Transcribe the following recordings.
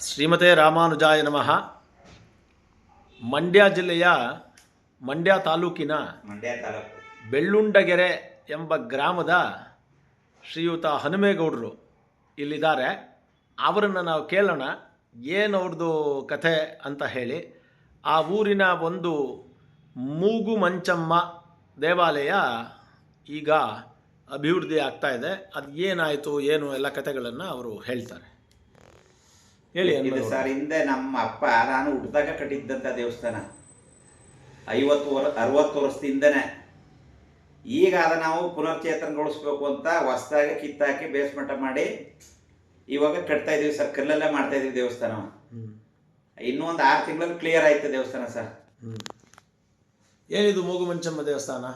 ಶ್ರೀಮತೆ ರಾಮಾನುಜಾಯ ನಮಃ. ಮಂಡ್ಯ ಜಿಲ್ಲೆಯ ಮಂಡ್ಯ ತಾಲೂಕಿನ ಮಂಡ್ಯ ತಾಲೂಕು. ಬೆಳ್ಳುಂಡಗೆರೆ ಎಂಬ ಗ್ರಾಮದ ಶ್ರೀಯುತ ಹನುಮೇಗೌಡರು ಇಲ್ಲಿದ್ದಾರೆ. ಅವರನ್ನು ನಾವು ಕೇಳೋಣ. ಏನು ಅವ್ರದ್ದು ಕಥೆ ಅಂತ ಹೇಳಿ. ಆ ಊರಿನ ಒಂದು ಮೂಗು ಮಂಚಮ್ಮ ದೇವಾಲಯ ಈಗ ಅಭಿವೃದ್ಧಿ ಆಗ್ತಾ ಇದೆ. ಅದು ಏನಾಯಿತು ಏನು ಎಲ್ಲ ಕಥೆಗಳನ್ನು ಅವರು ಹೇಳ್ತಾರೆ. ಹೇಳಿ ಇದು ಸರ್ ಹಿಂದೆ ನಮ್ಮ ಅಪ್ಪ ನಾನು ಹುಟ್ಟಿದಾಗ ಕಟ್ಟಿದ್ದಂಥ ದೇವಸ್ಥಾನ. ಐವತ್ತು ವರ್ ಅರವತ್ತು ವರ್ಷದಿಂದನೇ. ಈಗ ಅದ ನಾವು ಪುನರ್ಚೇತನಗೊಳಿಸ್ಬೇಕು ಅಂತ ಹೊಸದಾಗಿ ಕಿತ್ತಾಕಿ ಬೇಸ್ಮಟ್ಟ ಮಾಡಿ ಇವಾಗ ಕಟ್ತಾ ಇದೀವಿ ಸರ್ ಕಲ್ಲಲ್ಲೇ ಮಾಡ್ತಾ ಇದೀವಿ ದೇವಸ್ಥಾನ. ಇನ್ನೊಂದು ಇನ್ನೂ ಒಂದು ಆರು ತಿಂಗಳಲ್ಲಿ ಕ್ಲಿಯರ್ ಆಯ್ತು ದೇವಸ್ಥಾನ ಸರ್. ಏನಿದು ಮೂಗು ಮಂಚಮ್ಮ ದೇವಸ್ಥಾನ?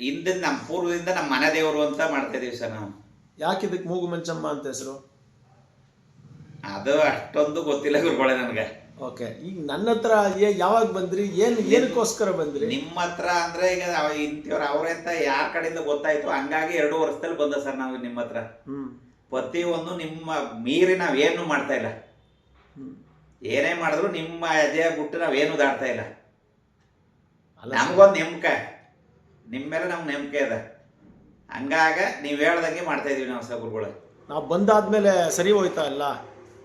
ಹಿಂದಿನ ನಮ್ಮ ಪೂರ್ವದಿಂದ ನಮ್ಮ ಮನೆ ದೇವರು ಅಂತ ಮಾಡ್ತಾ ಇದೀವಿ ಸರ್ ನಾವು. ಯಾಕೆ ಇದಕ್ಕೆ ಮೂಗು ಮಂಚಮ್ಮ ಅಂತ ಹೆಸರು? ಅದು ಅಷ್ಟೊಂದು ಗೊತ್ತಿಲ್ಲ ಗುರುಗಳೇ ನನಗೆ. ಓಕೆ ಈಗ ನನ್ನ ಹತ್ರ ಯಾವಾಗ ಬಂದ್ರಿ? ಏನು ಏನಕ್ಕೋಸ್ಕರ ಬಂದ್ರಿ? ನಿಮ್ಮ ಹತ್ರ ಅಂದ್ರೆ ಈಗ ಇಂಥವ್ರು ಅವ್ರೆ ಅಂತ ಯಾರ ಕಡೆಯಿಂದ ಗೊತ್ತಾಯ್ತು ಹಂಗಾಗಿ ಎರಡು ವರ್ಷದಲ್ಲಿ ಬಂದ ಸರ್ ನಾವು ನಿಮ್ಮ ಹತ್ರ. ಪ್ರತಿ ಒಂದು ನಿಮ್ಮ ಮೀರಿ ನಾವೇನು ಮಾಡ್ತಾ ಇಲ್ಲ. ಏನೇ ಮಾಡಿದ್ರು ನಿಮ್ಮ ಅಜಯ ಬಿಟ್ಟು ನಾವೇನು ದಾಡ್ತಾ ಇಲ್ಲ. ನಮಗೊಂದು ನೆಮ್ಕೆ. ನಿಮ್ಮ ಮೇಲೆ ನಮ್ಗೆ ನೆಮ್ಮಕೆ ಅದ ಹಂಗಾಗ ನೀವು ಹೇಳ್ದಂಗೆ ಮಾಡ್ತಾ ಇದೀವಿ ನಾವು ಸರ್ ಗುರುಗಳು. ನಾವು ಬಂದಾದ್ಮೇಲೆ ಸರಿ ಹೋಯ್ತಾ ಅಲ್ಲ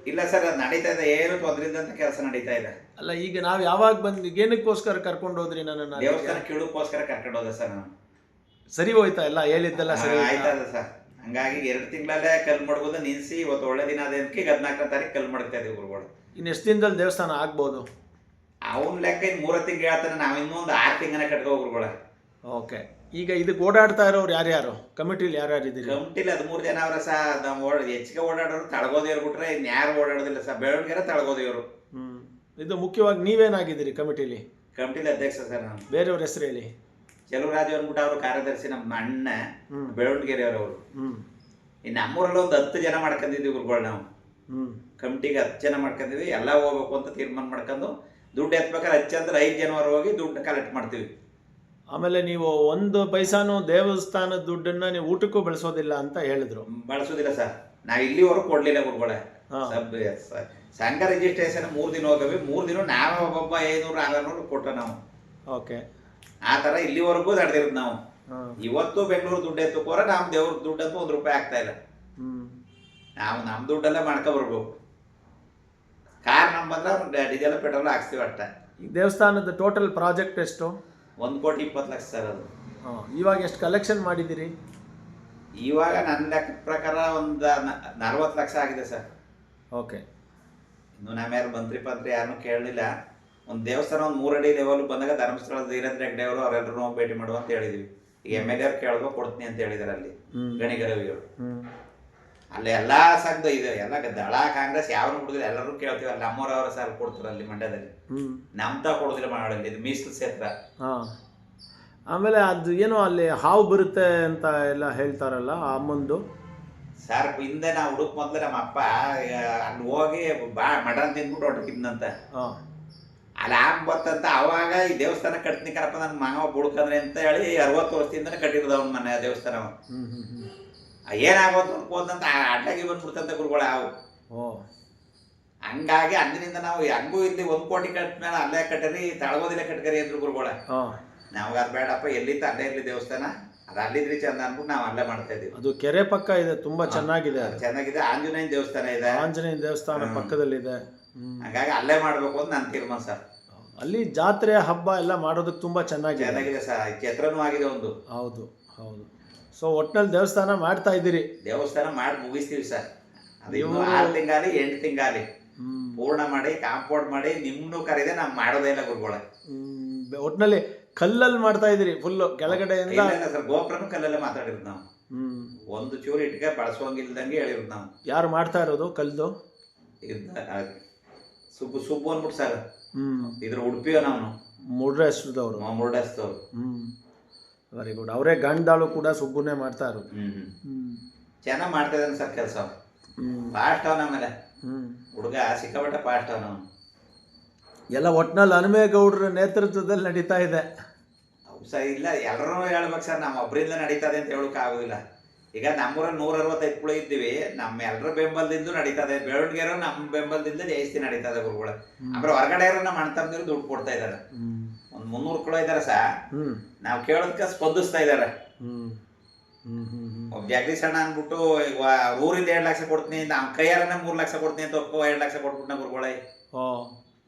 ಇಲ್ಲ ಸರ್ ಅದು ನಡೀತಾ ಇದೆ. ಏನು ತೊಂದ್ರಿಂದ ಕೆಲಸ ನಡೀತಾ ಇದೆ. ಅಲ್ಲ ಈಗ ನಾವು ಯಾವಾಗ ಬಂದ್ ಏನಕ್ಕೋಸ್ಕರ ಕರ್ಕೊಂಡು ಹೋದ್ರಿ ನನ್ನ ದೇವಸ್ಥಾನ ಕೇಳೋಕ್ಕೋಸ್ಕರ ಕರ್ಕೊಂಡು ಹೋದ ಸರ್ ನಾನು. ಸರಿ ಹೋಯ್ತಾ? ಇಲ್ಲ ಹೇಳಿದ್ದಲ್ಲ ಸರಿ? ಆಯ್ತಾ ಸರ್. ಹಂಗಾಗಿ ಎರಡು ತಿಂಗಳಲ್ಲೇ ಕಲ್ ಮಾಡ್ಬೋದು ನಿನ್ಸಿ ಇವತ್ತು ಒಳ್ಳೆ ದಿನ ಅದಕ್ಕೆ ಹದಿನಾಲ್ಕನೇ ತಾರೀಕು ಕಲ್ ಮಾಡ್ತಾ ಇದೀವಿ ಗುರುಗಳು. ಇನ್ನು ಎಷ್ಟು ದಿನದಲ್ಲಿ ದೇವಸ್ಥಾನ ಆಗ್ಬೋದು? ಅವನ ಲೆಕ್ಕ ಇನ್ನು ಮೂರು ತಿಂಗಳು ಹೇಳ್ತಾನೆ ನಾವು ಇನ್ನೂ ಒಂದು ಆರು ತಿಂಗಳೇ ಕಟ್ಕೋ ಗುರುಗಳ. ಓಕೆ ಈಗ ಇದಕ್ಕೆ ಓಡಾಡ್ತಾ ಇರೋರು ಯಾರ್ಯಾರು? ಕಮಿಟಿಲಿ ಯಾರ್ಯಾರು ಇದ್ದೀರಿ? ಕಮಿಟಿಲಿ ಹದಿಮೂರು ಜನ ಅವರ ಸಹ ನಮ್ಮ ಓಡ ಹೆಚ್ಚಿಗೆ ಓಡಾಡೋರು ತಳಗೋದೇವ್ರು ಬಿಟ್ರೆ ಇನ್ಯಾರು ಓಡಾಡೋದಿಲ್ಲ ಸರ್. ಬೆಳವಣಿಗೆ ತಳಗೋದೇವ್ರು ಹ್ಞೂ ಇದು ಮುಖ್ಯವಾಗಿ ನೀವೇನಾಗಿದ್ದೀರಿ ಕಮಿಟಿಲಿ ಕಮಿಟಿಲಿ ಅಧ್ಯಕ್ಷ ಸರ್ ನಾನು. ಬೇರೆಯವ್ರ ಹೆಸರು ಹೇಳಿ. ಚೆಲುವರಾಜು ಅಂದ್ಬಿಟ್ಟು ಅವರು ಕಾರ್ಯದರ್ಶಿ ನಮ್ಮ ಅಣ್ಣ ಬೆಳವಣಿಗೆರೆಯವರು ಅವರು. ಹ್ಮ್. ಇನ್ನು ನಮ್ಮೂರಲ್ಲಿ ಒಂದು ಹತ್ತು ಜನ ಮಾಡ್ಕೊಂಡಿದ್ವಿ ಗುರುಗಳು ನಾವು. ಹ್ಞೂ ಕಮಿಟಿಗೆ ಹತ್ತು ಜನ ಮಾಡ್ಕೊಂಡಿದ್ವಿ ಎಲ್ಲ ಹೋಗ್ಬೇಕು ಅಂತ ತೀರ್ಮಾನ ಮಾಡ್ಕೊಂಡು ದುಡ್ಡು ಎತ್ಬೇಕಾದ್ರೆ ಹಚ್ಚಂದ್ರೆ ಐದು ಜನವರು ಹೋಗಿ ದುಡ್ಡು ಕಲೆಕ್ಟ್ ಮಾಡ್ತೀವಿ. ಆಮೇಲೆ ನೀವು ಒಂದು ಪೈಸಾನು ದೇವಸ್ಥಾನದ ದುಡ್ಡನ್ನ ನೀವು ಊಟಕ್ಕೂ ಬಳಸೋದಿಲ್ಲ ಅಂತ ಹೇಳಿದ್ರು. ಬಳಸೋದಿಲ್ಲ ಸರ್. ನಾ ಇಲ್ಲಿವರೆಗೂ ಕೊಡ್ಲಿಲ್ಲ ಗುರುಗಳೇ. ಸಂಘ ರಿಜಿಸ್ಟ್ರೇಷನ್ ಮೂರು ದಿನ ಹೋಗವಿ. ಮೂರು ದಿನ ನಾವೇ ಒಬ್ಬೊಬ್ಬ ಐನೂರು ಆರ್ನೂರು ಕೊಟ್ಟ ನಾವು. ಓಕೆ. ಆ ಥರ ಇಲ್ಲಿವರೆಗೂ ನಡೆದಿರೋದು ನಾವು. ಇವತ್ತು ಬೆಂಗಳೂರು ದುಡ್ಡು ಎತ್ತಕೋರ ನಮ್ಮ ದೇವ್ರ ದುಡ್ಡು ಅಂತೂ ಒಂದು ರೂಪಾಯಿ ಆಗ್ತಾ ಇಲ್ಲ. ನಾವು ನಮ್ಮ ದುಡ್ಡಲ್ಲೇ ಮಾಡ್ಕೊಬರ್ಬೇಕು ಕಾರ್ ನಮ್ಮ ಬಂದ್ರೆ ಡೀಸೆಲ್ ಪೆಟ್ರೋಲ್ ಹಾಕ್ಸ್ತೀವಿ ಅಷ್ಟೇ. ದೇವಸ್ಥಾನದ ಟೋಟಲ್ ಪ್ರಾಜೆಕ್ಟ್ ಎಷ್ಟು? ಒಂದು ಕೋಟಿ ಇಪ್ಪತ್ತು ಲಕ್ಷ ಸರ್ ಅದು. ಹಾಂ ಇವಾಗ ಎಷ್ಟು ಕಲೆಕ್ಷನ್ ಮಾಡಿದ್ದೀರಿ? ಇವಾಗ ನನ್ನ ಲೆಕ್ಕ ಪ್ರಕಾರ ಒಂದು ನಲ್ವತ್ತು ಲಕ್ಷ ಆಗಿದೆ ಸರ್. ಓಕೆ ಇನ್ನು ನಮ್ಮ ಯಾರು ಮಂತ್ರಿ ಪಂತ್ರಿ ಯಾರನ್ನೂ ಕೇಳಲಿಲ್ಲ. ಒಂದು ದೇವಸ್ಥಾನ ಒಂದು ಮೂರಡಿ ಲೆವೆಲ್ ಬಂದಾಗ ಧರ್ಮಸ್ಥಳ ಧೀರೇಂದ್ರ ಹೆಗ್ಡೆ ಅವರು ಅವರೆಲ್ಲರೂ ಭೇಟಿ ಮಾಡುವ ಅಂತ ಹೇಳಿದ್ವಿ. ಈಗ ಎಂ ಎಲ್ ಎರ್ ಕೇಳಿದ್ರು ಕೊಡ್ತೀನಿ ಅಂತ ಹೇಳಿದಾರೆ ಅಲ್ಲಿ ಗಣಿಗರವಿಗಳು ಅಲ್ಲಿ ಎಲ್ಲ ಸಂಘ ಇದೆ ಎಲ್ಲ ದಳ ಕಾಂಗ್ರೆಸ್ ಯಾವನು ಕೊಡುದಿಲ್ಲ ಎಲ್ಲರೂ ಕೇಳ್ತೀವಿ ಅಲ್ಲಿ ನಮ್ಮೂರವರ ಸಾಲ ಕೊಡ್ತಾರೆ ಅಲ್ಲಿ ಮಂಡ್ಯದಲ್ಲಿ. ನಮ್ತ ಕೊಡುದಿಲ್ಲ ಮಾಡಲ್ಲಿ ಇದು ಮೀಸಲು ಕ್ಷೇತ್ರ. ಆಮೇಲೆ ಅದು ಏನೋ ಅಲ್ಲಿ ಹಾವು ಬರುತ್ತೆ ಅಂತ ಎಲ್ಲ ಹೇಳ್ತಾರಲ್ಲ ಅಮ್ಮಂದು? ಸರ್ ಹಿಂದೆ ನಾವು ಹುಡುಕ್ ಮೊದ್ಲು ನಮ್ಮ ಅಪ್ಪ ಅಲ್ಲಿ ಹೋಗಿ ಬಾ ಮಟನ್ ತಿಂದ್ಬಿಟ್ಟು ಹೊರಟಿದ್ನಂತ ಹಾಂ. ಅಲ್ಲಿ ಆಮ್ ಬತ್ತಂತ ಅವಾಗ ಈ ದೇವಸ್ಥಾನ ಕಟ್ತೀನಿ ಕರಪ್ಪ ನನ್ನ ಮಾವ ಬುಡ್ಕಂದ್ರೆ ಅಂತ ಹೇಳಿ ಅರವತ್ತು ವರ್ಷದಿಂದ ಕಟ್ಟಿರೋದು ಅವ್ನ ಮನೆ ದೇವಸ್ಥಾನ ಏನಾಗೋದು ಅನ್ಕೋದಂತ ಅಡ್ಡಾಗಿ ಬಂದ್ಬಿಡ್ತಂತ ಗುರುಗಳು ಅವು ಹಂಗಾಗಿ ಅಂದಿನಿಂದ ನಾವು ಹಂಗೂ ಇಲ್ಲಿ ಒಂದ್ ಕೋಟಿ ಕಟ್ಟ ಮೇಲೆ ಅಲ್ಲೇ ಕಟ್ಟರಿ ತಳಗೋದಿಲ್ಲ ಕಟ್ಟಕರಿ ಅಂದ್ರು ಗುರುಗಳ. ನಮ್ಗೆ ಅದು ಬೇಡಪ್ಪ ಎಲ್ಲಿತ್ತ ಅಲ್ಲೇ ಇರ್ಲಿ ದೇವಸ್ಥಾನ ಅದು ಅಲ್ಲಿದ್ರಿ ಚಂದ ಅನ್ಬಿಟ್ಟು ನಾವು ಅಲ್ಲೇ ಮಾಡ್ತಾ ಇದೀವಿ ಅದು ಕೆರೆ ಪಕ್ಕ ಇದೆ ತುಂಬಾ ಚೆನ್ನಾಗಿದೆ ಚೆನ್ನಾಗಿದೆ ಆಂಜನೇಯನ ದೇವಸ್ಥಾನ ಇದೆ. ಆಂಜನೇಯನ ದೇವಸ್ಥಾನ. ಪಕ್ಕದಲ್ಲಿದೆ. ಹಂಗಾಗಿ ಅಲ್ಲೇ ಮಾಡ್ಬೇಕು ಅಂತ ನನ್ನ ತೀರ್ಮಾನ ಸರ್. ಅಲ್ಲಿ ಜಾತ್ರೆ ಹಬ್ಬ ಎಲ್ಲ ಮಾಡೋದಕ್ಕೆ ತುಂಬಾ ಚೆನ್ನಾಗಿದೆ. ಚೆನ್ನಾಗಿದೆ ಸರ್ ಛತ್ರನೂ ಆಗಿದೆ ಒಂದು. ಹೌದು ಹೌದು. ಸೊ ಒಟ್ನಲ್ಲಿ ದೇವಸ್ಥಾನ ಮಾಡ್ತಾ ಇದ್ದೀರಿ. ದೇವಸ್ಥಾನ ಮಾಡಿ ಮುಗಿಸ್ತೀವಿ ಸರ್. ಅದು ಇನ್ನು ಆರು ತಿಂಗಾಲಿ ಎಂಟು ತಿಂಗಾಲಿ. ಪೂರ್ಣ ಮಾಡಿ ಕಾಂಪೌಂಡ್ ಮಾಡಿ ನಿಮ್ಮನ್ನು ಕರೆದೆ ನಾವು ಮಾಡೋದೇ ಇಲ್ಲ ಗುರುಗಳ. ಒಟ್ನಲ್ಲಿ ಕಲ್ಲಲ್ಲಿ ಮಾಡ್ತಾ ಇದ್ದೀರಿ ಫುಲ್ಲು ಕೆಳಗಡೆ ಇಲ್ಲ ಸರ್ ಗೋಪುರನು ಕಲ್ಲಲ್ಲೇ ಮಾತಾಡಿರೋದು ನಾವು. ಒಂದು ಚೂರು ಇಟ್ಕೆ ಬಳಸೋಂಗಿಲ್ದಂಗೆ ಹೇಳಿರೋದು ನಾವು. ಯಾರು ಮಾಡ್ತಾ ಇರೋದು ಕಲ್ದು ಸುಬ್ಬು ಸುಬ್ಬು ಅಂದ್ಬಿಟ್ಟು ಸರ್. ಹ್ಮ್. ಇದ್ರ ಉಡುಪಿಯೋ ನಾವು ಮುರ್ಡೇಶ್ವರದವರು. ಮುರುಡೇಶ್ವರದವ್ರು. ಹ್ಮ್. ವೆರಿ ಗುಡ್ ಅವರೇ ಗಂಡಾಳು ಕೂಡ ಸುಗ್ಗುನೇ ಮಾಡ್ತಾ ಇರೋದು. ಹ್ಮ್ ಹ್ಮ್. ಹ್ಮ್. ಚೆನ್ನಾಗಿ ಮಾಡ್ತಾ ಇದ್ದಾನೆ ಸರ್ ಕೆಲಸ. ಹ್ಮ್. ಫಾಸ್ಟ್ ಅವನ ಆಮೇಲೆ. ಹ್ಮ್. ಹುಡುಗ ಸಿಕ್ಕಾಪಟ್ಟೆ ಫಾಸ್ಟ್ ಅವನು. ಎಲ್ಲ ಒಟ್ನಲ್ಲಿ ಹನುಮೇಗೌಡರ ನೇತೃತ್ವದಲ್ಲಿ ನಡೀತಾ ಇದೆ. ಸರ್ ಇಲ್ಲ ಎಲ್ಲರೂ ಹೇಳ್ಬೇಕು ಸರ್ ನಮ್ಮ ಒಬ್ಬರಿಂದ ಇದೆ ಅಂತ ಹೇಳೋಕೆ ಆಗೋದಿಲ್ಲ. ಈಗ ನಮ್ಮೂರ ನೂರ ಅರವತ್ತೈದು ಕುಳ ಇದ್ದೀವಿ ನಮ್ಮ ಎಲ್ಲರ ಬೆಂಬಲದಿಂದ ನಡೀತದೆ. ಬೆಳವಣಿಗೆರ ನಮ್ಮ ಬೆಂಬಲದಿಂದ ಜಾಸ್ತಿ ನಡೀತದೆ ಗುರುಗಳ. ಆಮೇಲೆ ಹೊರಗಡೆ ನಮ್ಮ ಅಣ್ಣ ತಮ್ಮದಿರು ದುಡ್ಡು ಕೊಡ್ತಾ ಇದಾರೆ ಒಂದ್ ಮುನ್ನೂರು ಕುಳ ಇದಾರೆ ಸಾ. ಹ್ಮ್. ನಾವು ಕೇಳೋದಕ್ಕೆ ಸ್ಪಂದಿಸ್ತಾ ಇದಾರೆ ಒಬ್ಬ ಜಗದೀಶ್ ಅಣ್ಣ ಅಂದ್ಬಿಟ್ಟು ಈಗ ಊರಿಂದ ಎರಡ್ ಲಕ್ಷ ಕೊಡ್ತೀನಿ ನಮ್ಮ ಕೈಯಾರನ್ನ ಮೂರ್ ಲಕ್ಷ ಕೊಡ್ತೀನಿ ಅಂತ ಒಪ್ಕೋ ಎರಡ್ ಲಕ್ಷ ಕೊಟ್ಬಿಟ್ಟು ಗುರುಗಳೇ.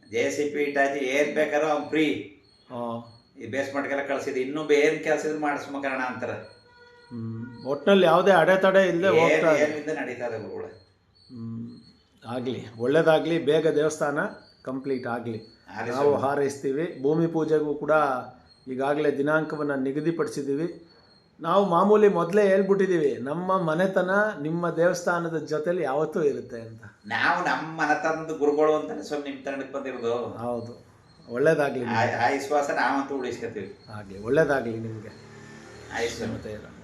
ಜೆ ಸಿ ಪಿ ಇಟ್ಟಾಚಿ ಏನ್ ಬೇಕಾರೋ ಅವ್ನು ಫ್ರೀ. ಈ ಬೇಸ್ಮೆಂಟ್ಗೆಲ್ಲ ಕಳ್ಸಿದ್ ಇನ್ನೊಬ್ಬ ಏನ್ ಕೆಲಸ ಇದ್ರು ಮಾಡಿಸ್ಮಕರಣ ಅಂತಾರೆ. ಹ್ಮ್ ಒಟ್ನಲ್ಲಿ ಯಾವುದೇ ಅಡೆತಡೆ ಇಲ್ಲದೆ ಹೋಗ್ತಾ ಇದೆ. ಏನಿಂದ ಗುರುಗಳೇ? ಆಗಲಿ. ಒಳ್ಳೇದಾಗಲಿ ಬೇಗ ದೇವಸ್ಥಾನ ಕಂಪ್ಲೀಟ್ ಆಗಲಿ. ಆಗ್ಲಿ ನಾವು. ಹಾರೈಸ್ತೀವಿ. ಭೂಮಿ ಪೂಜೆಗೂ ಕೂಡ ಈಗಾಗಲೇ ದಿನಾಂಕವನ್ನು ನಿಗದಿಪಡಿಸಿದ್ದೀವಿ ನಾವು ಮಾಮೂಲಿ ಮೊದಲೇ ಹೇಳ್ಬಿಟ್ಟಿದ್ದೀವಿ ನಮ್ಮ ಮನೆತನ ನಿಮ್ಮ ದೇವಸ್ಥಾನದ ಜೊತೆಲಿ ಯಾವತ್ತೂ ಇರುತ್ತೆ ಅಂತ. ನಾವು ನಮ್ಮ ಮನೆತನದ ಗುರುಗಳು ಅಂತಾನೆ ಸ್ವಲ್ಪ ನಿಮ್ಮ ತಂಡಕ್ಕೆ ಬಂದಿರೋದು. ಹೌದು. ಒಳ್ಳೇದಾಗಲಿ ಆ ಆ ವಿಶ್ವಾಸ ನಾವಂತೂ ಉಳಿಸ್ಕೊತೀವಿ. ಆಗಲಿ ಒಳ್ಳೇದಾಗಲಿ ನಿಮಗೆ. ಆಯ್ತು ಸ್ವಾಮಿ. ಮತ್ತೆ